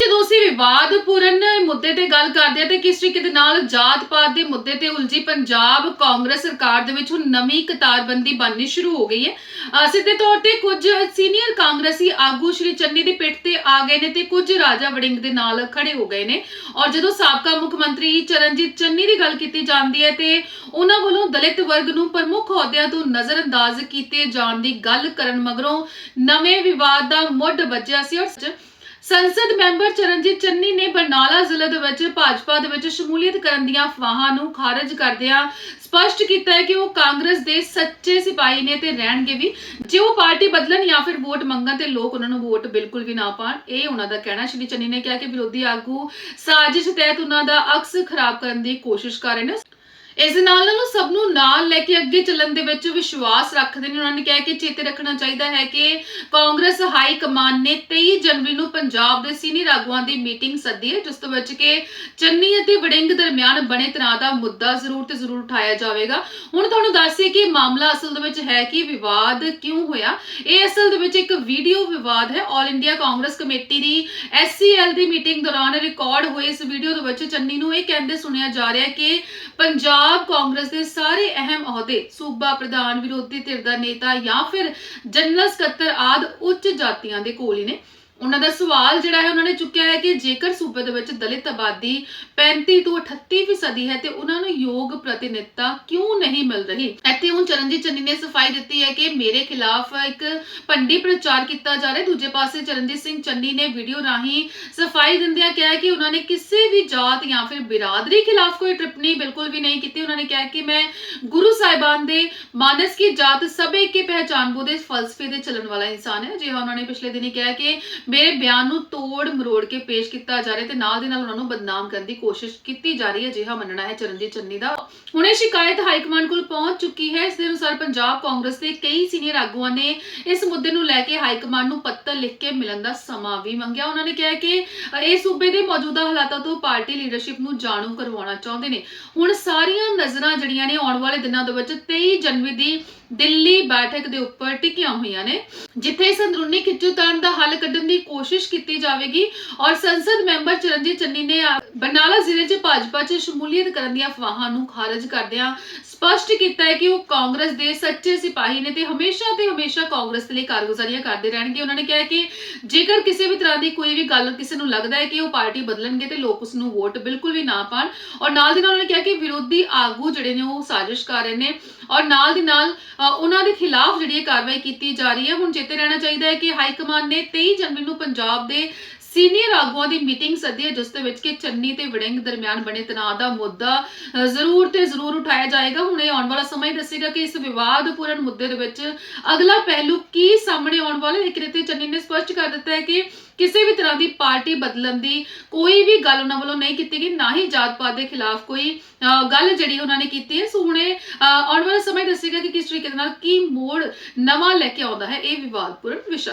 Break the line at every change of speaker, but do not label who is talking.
ਜਦੋਂ ਅਸੀਂ ਵਿਵਾਦਪੂਰਨ ਮੁੱਦੇ ਤੇ ਗੱਲ ਕਰਦੇ ਹਾਂ, ਤੇ ਕਿਸ ਤਰੀਕੇ ਦੇ ਨਾਲ ਜਾਤ ਪਾਤ ਦੇ ਮੁੱਦੇ ਤੇ ਉਲਝੀ ਪੰਜਾਬ ਕਾਂਗਰਸ ਸਰਕਾਰ ਦੇ ਵਿੱਚ ਹੁਣ ਨਵੀਂ ਕਤਾਰਬੰਦੀ ਬਣਨੀ ਸ਼ੁਰੂ ਹੋ ਗਈ ਹੈ। ਸਿੱਧੇ ਤੌਰ ਤੇ ਕੁਝ ਸੀਨੀਅਰ ਕਾਂਗਰਸੀ ਆਗੂ ਸ਼੍ਰੀ ਚੰਨੀ ਦੀ ਪਿੱਠ ਤੇ ਆ ਗਏ ਨੇ ਤੇ ਕੁਝ ਰਾਜਾ ਵੜਿੰਗ ਦੇ ਨਾਲ ਖੜੇ ਹੋ ਗਏ ਨੇ। ਔਰ ਜਦੋਂ ਸਾਬਕਾ ਮੁੱਖ ਮੰਤਰੀ ਚਰਨਜੀਤ ਚੰਨੀ ਦੀ ਗੱਲ ਕੀਤੀ ਜਾਂਦੀ ਹੈ, ਤੇ ਉਹਨਾਂ ਵੱਲੋਂ ਦਲਿਤ ਵਰਗ ਨੂੰ ਪ੍ਰਮੁੱਖ ਅਹੁਦਿਆਂ ਤੋਂ ਨਜ਼ਰਅੰਦਾਜ਼ ਕੀਤੇ ਜਾਣ ਦੀ ਗੱਲ ਕਰਨ ਮਗਰੋਂ ਨਵੇਂ ਵਿਵਾਦ ਦਾ ਮੁੱਢ ਵੱਜਿਆ ਸੀ। ਔਰ ਸੰਸਦ ਮੈਂਬਰ ਚਰਨਜੀਤ ਚੰਨੀ ਨੇ ਬਰਨਾਲਾ ਜ਼ਿਲ੍ਹੇ ਦੇ ਵਿੱਚ ਭਾਜਪਾ ਦੇ ਵਿੱਚ ਸ਼ਮੂਲੀਅਤ ਕਰਨ ਦੀਆਂ ਅਫਵਾਹਾਂ ਨੂੰ ਖਾਰਜ ਕਰਦਿਆਂ ਸਪਸ਼ਟ ਕੀਤਾ ਹੈ ਕਿ ਉਹ ਕਾਂਗਰਸ ਦੇ ਸੱਚੇ ਸਿਪਾਹੀ ਨੇ ਤੇ ਰਹਿਣਗੇ ਵੀ। ਜੇ ਉਹ ਪਾਰਟੀ ਬਦਲਣ ਜਾਂ ਫਿਰ ਵੋਟ ਮੰਗਣ ਤੇ ਲੋਕ ਉਹਨਾਂ ਨੂੰ ਵੋਟ ਬਿਲਕੁਲ ਵੀ ਨਾ ਪਾਣ ਇਹ ਉਹਨਾਂ ਦਾ ਕਹਿਣਾ। ਸ਼੍ਰੀ ਚੰਨੀ ਨੇ ਕਿਹਾ ਕਿ ਵਿਰੋਧੀ ਆਗੂ ਸਾਜ਼ਿਸ਼ ਤਹਿਤ ਉਹਨਾਂ ਦਾ ਅਕਸ ਖਰਾਬ ਕਰਨ ਦੀ ਕੋਸ਼ਿਸ਼ ਕਰ ਰਹੇ ਨੇ। ਇਸ ਦੇ ਨਾਲ ਨਾਲ ਉਹ ਸਭ ਨੂੰ ਨਾਲ ਲੈ ਕੇ ਅੱਗੇ ਚੱਲਣ ਦੇ ਵਿੱਚ ਵਿਸ਼ਵਾਸ ਰੱਖਦੇ ਨੇ। ਉਹਨਾਂ ਨੇ ਕਿਹਾ ਕਿ ਚੇਤੇ ਰੱਖਣਾ ਚਾਹੀਦਾ ਹੈ ਕਿ ਕਾਂਗਰਸ ਹਾਈ ਕਮਾਨ ਨੇ 23 ਜਨਵਰੀ ਨੂੰ ਪੰਜਾਬ ਦੇ ਸੀਨੀਅਰ ਆਗੂਆਂ ਦੀ ਮੀਟਿੰਗ ਸੱਦੀ ਹੈ, ਜਿਸ ਤੋਂ ਵਿੱਚ ਕਿ ਚੰਨੀ ਅਤੇ ਵੜਿੰਗ ਦਰਮਿਆਨ ਬਣੇ ਤਣਾਅ ਦਾ ਮੁੱਦਾ ਜ਼ਰੂਰ ਤੇ ਜ਼ਰੂਰ ਉਠਾਇਆ ਜਾਵੇਗਾ। ਹੁਣ ਤੁਹਾਨੂੰ ਦੱਸੀਏ ਕਿ ਮਾਮਲਾ ਅਸਲ ਦੇ ਵਿੱਚ ਹੈ ਕਿ ਵਿਵਾਦ ਕਿਉਂ ਹੋਇਆ? ਇਹ ਅਸਲ ਦੇ ਵਿੱਚ ਇੱਕ ਵੀਡੀਓ ਵਿਵਾਦ ਹੈ। ਆਲ ਇੰਡੀਆ ਕਾਂਗਰਸ ਕਮੇਟੀ ਦੀ ਐਸਸੀਐਲ ਦੀ ਮੀਟਿੰਗ ਦੌਰਾਨ ਰਿਕਾਰਡ ਹੋਏ ਇਸ ਵੀਡੀਓ ਦੇ ਵਿੱਚ ਚੰਨੀ ਨੂੰ ਇਹ ਕਹਿੰਦੇ ਸੁਣਿਆ ਜਾ ਰਿਹਾ ਕਿ ਪੰਜਾਬ ਆਪ ਕਾਂਗਰਸ ਦੇ ਸਾਰੇ ਅਹਿਮ ਅਹੁਦੇ, ਸੂਬਾ ਪ੍ਰਧਾਨ, ਵਿਰੋਧੀ ਧਿਰ ਦਾ ਨੇਤਾ ਜਾਂ ਫਿਰ ਜਨਰਲ ਸਕੱਤਰ ਆਦ ਉੱਚ ਜਾਤੀਆਂ ਦੇ ਕੋਲ ਹੀ ਨੇ। ਉਹਨਾਂ ਦਾ ਸਵਾਲ ਜਿਹੜਾ ਹੈ, ਉਹਨਾਂ ਨੇ ਚੁੱਕਿਆ ਹੈ ਕਿ ਜੇਕਰ ਸੂਬੇ ਦੇ ਵਿੱਚ ਦਲਿਤ ਆਬਾਦੀ 35 ਤੋਂ 38 ਫੀਸਦੀ ਹੈ, ਤੇ ਉਹਨਾਂ ਨੂੰ ਯੋਗ ਪ੍ਰਤੀਨਿਧਤਾ ਕਿਉਂ ਨਹੀਂ ਮਿਲ ਰਹੀ? ਇੱਥੇ ਹੁਣ ਚਰਨਜੀਤ ਚੰਨੀ ਨੇ ਸਫ਼ਾਈ ਦਿੱਤੀ ਹੈ ਕਿ ਮੇਰੇ ਖਿਲਾਫ ਇੱਕ ਭੰਡੀ ਪ੍ਰਚਾਰ ਕੀਤਾ ਜਾ ਰਿਹਾ ਦੂਜੇ ਪਾਸੇ ਚਰਨਜੀਤ ਸਿੰਘ ਚੰਨੀ ਨੇ ਵੀਡੀਓ ਰਾਹੀਂ ਸਫ਼ਾਈ ਦਿੰਦਿਆਂ ਕਿਹਾ ਕਿ ਉਹਨਾਂ ਨੇ ਕਿਸੇ ਵੀ ਜਾਤ ਜਾਂ ਫਿਰ ਬਿਰਾਦਰੀ ਖਿਲਾਫ ਕੋਈ ਟਿੱਪਣੀ ਬਿਲਕੁਲ ਵੀ ਨਹੀਂ ਕੀਤੀ। ਉਹਨਾਂ ਨੇ ਕਿਹਾ ਕਿ ਮੈਂ ਗੁਰੂ ਸਾਹਿਬਾਨ ਦੇ ਮਾਨਸ ਕੀ ਜਾਤ ਸਭੇ ਕੀ ਪਹਿਚਾਨ ਬੋ ਫਲਸਫੇ ਦੇ ਚੱਲਣ ਵਾਲਾ ਇਨਸਾਨ ਹੈ। ਜਿਹਾ ਉਹਨਾਂ ਨੇ ਪਿਛਲੇ ਦਿਨੀ ਕਿਹਾ ਕਿ ਮੇਰੇ ਬਿਆਨ ਨੂੰ ਤੋੜ ਮਰੋੜ ਕੇ ਪੇਸ਼ ਕੀਤਾ ਜਾ ਰਿਹਾ ਤੇ ਨਾਲ ਦੇ ਨਾਲ ਉਹਨਾਂ ਨੂੰ ਬਦਨਾਮ ਕਰਨ ਦੀ ਕੋਸ਼ਿਸ਼ ਕੀਤੀ ਜਾ ਰਹੀ ਹੈ ਜਿਹਾ ਮੰਨਣਾ ਹੈ ਚਰਨਜੀਤ ਚੰਨੀ ਦਾ। ਹੁਣੇ ਸ਼ਿਕਾਇਤ ਹਾਈ ਕਮਾਂਡ ਕੋਲ ਪਹੁੰਚ ਚੁੱਕੀ ਹੈ। ਇਸ ਦੇ ਅਨੁਸਾਰ ਪੰਜਾਬ ਕਾਂਗਰਸ ਦੇ ਕਈ ਸੀਨੀਅਰ ਆਗੂਆਂ ਨੇ ਇਸ ਮੁੱਦੇ ਨੂੰ ਲੈ ਕੇ ਹਾਈ ਕਮਾਂਡ ਨੂੰ ਪੱਤਰ ਲਿਖ ਕੇ ਮਿਲਣ ਦਾ ਸਮਾਂ ਵੀ ਮੰਗਿਆ। ਉਹਨਾਂ ਨੇ ਕਿਹਾ ਕਿ ਇਹ ਸੂਬੇ ਦੇ ਮੌਜੂਦਾ ਹਾਲਾਤਾਂ ਤੋਂ ਪਾਰਟੀ ਲੀਡਰਸ਼ਿਪ ਨੂੰ ਜਾਣੂ ਕਰਵਾਉਣਾ ਚਾਹੁੰਦੇ ਨੇ। ਹੁਣ ਸਾਰੀਆਂ ਨਜ਼ਰਾਂ ਜਿਹੜੀਆਂ ਨੇ ਆਉਣ ਵਾਲੇ ਦਿਨਾਂ ਦੇ ਵਿੱਚ 23 ਜਨਵਰੀ ਦੀ ਦਿੱਲੀ ਬੈਠਕ ਦੇ ਉੱਪਰ ਟਿਕੀਆਂ ਹੋਈਆਂ ਨੇ, ਜਿੱਥੇ ਇਸ ਅੰਦਰੂਨੀ ਖਿੱਚੋਤਾਣ ਦਾ ਹੱਲ ਕੱਢਣ ਦੀ ਕੋਸ਼ਿਸ਼ ਕੀਤੀ ਜਾਵੇਗੀ ਔਰ ਸੰਸਦ ਮੈਂਬਰ ਚਰਨਜੀਤ ਚੰਨੀ ਨੇ ਬਰਨਾਲਾ ਜ਼ਿਲ੍ਹੇ 'ਚ ਭਾਜਪਾ 'ਚ ਸ਼ਮੂਲੀਅਤ ਕਰਨ ਦੀਆਂ ਅਫਵਾਹਾਂ ਨੂੰ ਖਾਰਜ ਕਰਦਿਆਂ ਸਪਸ਼ਟ ਕੀਤਾ ਹੈ ਕਿ ਉਹ ਕਾਂਗਰਸ ਦੇ ਸੱਚੇ ਸਿਪਾਹੀ ਨੇ ਤੇ ਹਮੇਸ਼ਾ ਤੇ ਹਮੇਸ਼ਾ ਕਾਂਗਰਸ ਲਈ ਕਾਰਗੁਜ਼ਾਰੀਆਂ ਕਰਦੇ ਰਹਿਣਗੇ। ਉਹਨਾਂ ਨੇ ਕਿਹਾ ਕਿ ਜੇਕਰ ਕਿਸੇ ਵੀ ਤਰ੍ਹਾਂ ਦੀ ਕੋਈ ਵੀ ਗੱਲ ਕਿਸੇ ਨੂੰ ਲੱਗਦਾ ਹੈ ਕਿ ਉਹ ਪਾਰਟੀ ਬਦਲਣਗੇ ਤੇ ਲੋਕ ਉਸ ਨੂੰ ਵੋਟ ਬਿਲਕੁਲ ਵੀ ਨਾ ਪਾਣ ਔਰ ਨਾਲ ਦੀ ਨਾਲ ਉਹਨਾਂ ਨੇ ਕਿਹਾ ਕਿ ਵਿਰੋਧੀ ਆਗੂ ਜਿਹੜੇ ਨੇ ਉਹ ਸਾਜ਼ਿਸ਼ ਕਰ ਰਹੇ ਨੇ ਔਰ ਨਾਲ ਦੀ ਨਾਲ ਉਹਨਾਂ ਦੇ ਖਿਲਾਫ ਜਿਹੜੀ ਕਾਰਵਾਈ ਕੀਤੀ ਜਾ ਰਹੀ ਹੈ, ਹੁਣ ਚੇਤੇ ਰਹਿਣਾ ਚਾਹੀਦਾ ਹੈ ਕਿ ਹਾਈ ਕਮਾਂਡ ਨੇ 23 ਜਨਵਰੀ ਨੂੰ ਪੰਜਾਬ ਦੇ ਸੀਨੀਅਰ ਆਗੂਆਂ ਦੀ ਮੀਟਿੰਗ ਸੱਦੀ ਹੈ ਜਿਸ ਦੇ ਵਿੱਚ ਕਿ ਚੰਨੀ ਤੇ ਵੜਿੰਗ ਦਰਮਿਆਨ ਬਣੇ ਤਣਾਅ ਦਾ ਮੁੱਦਾ ਜ਼ਰੂਰ ਤੇ ਜ਼ਰੂਰ ਉਠਾਇਆ ਜਾਏਗਾ। ਹੁਣੇ ਆਉਣ ਵਾਲਾ ਸਮਾਂ ਹੀ ਦੱਸੇਗਾ ਕਿ ਇਸ ਵਿਵਾਦਪੂਰਨ ਮੁੱਦੇ ਦੇ ਵਿੱਚ ਅਗਲਾ ਪਹਿਲੂ ਕੀ ਸਾਹਮਣੇ ਆਉਣ ਵਾਲਾ ਹੈ। ਲੇਕਿਨ ਇੱਥੇ ਚੰਨੀ ਨੇ ਸਪਸ਼ਟ ਕਰ ਦਿੱਤਾ ਹੈ ਕਿ ਕਿਸੇ ਵੀ ਤਰ੍ਹਾਂ ਦੀ ਪਾਰਟੀ ਬਦਲਣ ਦੀ ਕੋਈ ਵੀ ਗੱਲ ਉਹਨਾਂ ਵੱਲੋਂ ਨਹੀਂ ਕੀਤੀ ਗਈ ਨਾ ਹੀ ਜਾਤ ਪਾਤ ਦੇ ਖਿਲਾਫ ਕੋਈ ਅ, ਗੱਲ ਜਿਹੜੀ ਉਹਨਾਂ ਨੇ ਕੀਤੀ ਹੈ। ਸੋ ਹੁਣੇ ਇਹ, ਆਉਣ ਵਾਲਾ ਸਮਾਂ ਦੱਸੇਗਾ ਕਿ ਕਿਸ ਤਰੀਕੇ ਦੇ ਨਾਲ ਕੀ ਮੋੜ ਨਵਾਂ ਲੈ ਕੇ ਆਉਂਦਾ ਹੈ ਇਹ ਵਿਵਾਦਪੂਰਨ ਵਿਸ਼ਾ।